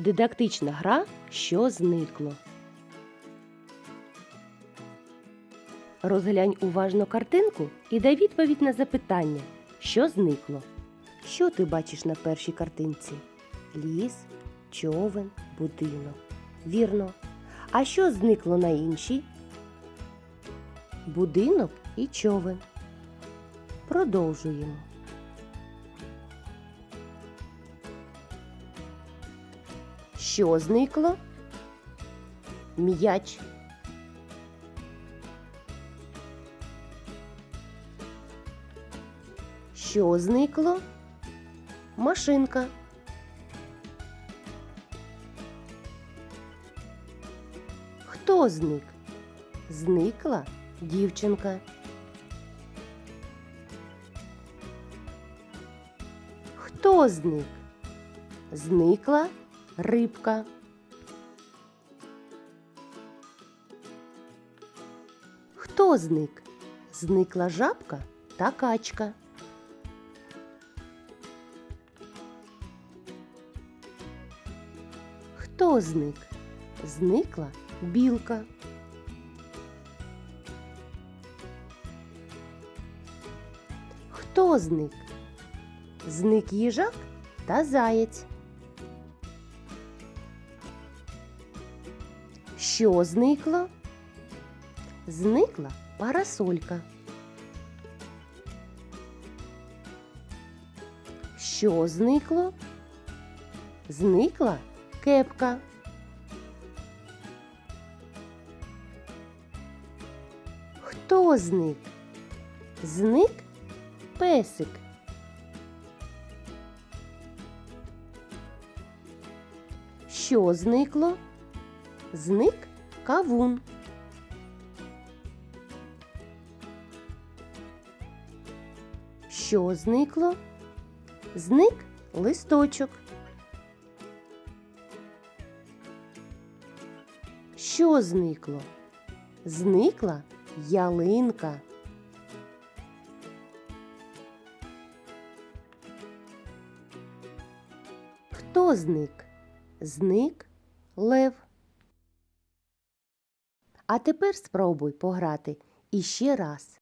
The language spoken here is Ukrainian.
Дидактична гра, що зникло. Розглянь уважно картинку і дай відповідь на запитання, що зникло. Що ти бачиш на першій картинці? Ліс, човен, будинок. Вірно. А що зникло на іншій? Будинок і човен. Продовжуємо. Що зникло? М'яч. Що зникло? Машинка. Хто зник? Зникла дівчинка. Хто зник? Зникла рибка. Хто зник? Зникла жабка та качка. Хто зник? Зникла білка. Хто зник? Зник їжак та заєць. Що зникло? Зникла парасолька. Що зникло? Зникла кепка. Хто зник? Зник песик. Що зникло? Зник кавун. Що зникло? Зник листочок. Що зникло? Зникла ялинка. Хто зник? Зник лев. А тепер спробуй пограти іще раз.